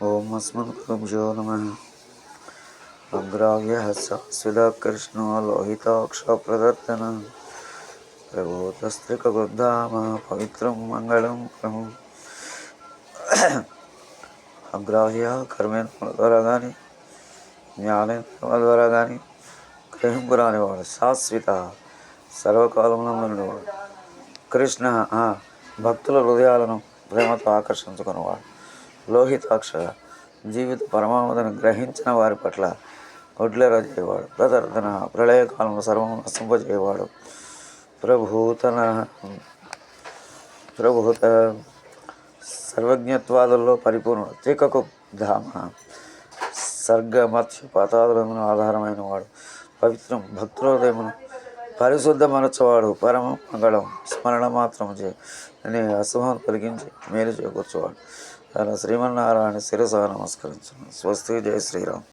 ఓం అస్మద్గురుభ్యో నమ. అగ్రాహ్య శాశ్వతకృష్ణో లోహితాక్ష ప్రదర్శన ప్రభూతస్త్రికృద్ధామ పవిత్రం మంగళం ప్రభు. అగ్రాహ్య కర్మేంద్రుల ద్వారా కానీ జ్ఞానేంద్రుల ద్వారా కానీ గ్రహింపురాని వాడు శాశ్వత సర్వకాలంలో ఉండేవాడు కృష్ణ భక్తుల హృదయాలను ప్రేమతో ఆకర్షించుకునేవాడు లోహితాక్ష జీవిత పరమావధిని గ్రహించిన వారి పట్ల ఒడ్లెర చేయవాడు ప్రదర్శన ప్రళయకాలంలో సర్వం నశింపజేయవాడు ప్రభూతన ప్రభుత సర్వజ్ఞత్వాదుల్లో పరిపూర్ణుడు. తీకకు ధామ సర్గ మత్స్య పాతాదులందున ఆధారమైన వాడు పవిత్రం భక్తులోదయమును పరిశుద్ధ మనచ్చవాడు పరమ మంగళం స్మరణ మాత్రం చే అనే అశుభం కలిగించి మేలు చేకూర్చేవాడు. అలా శ్రీమన్నారాయణ శిరస నమస్కరించు స్వస్తి జయ శ్రీరామ్.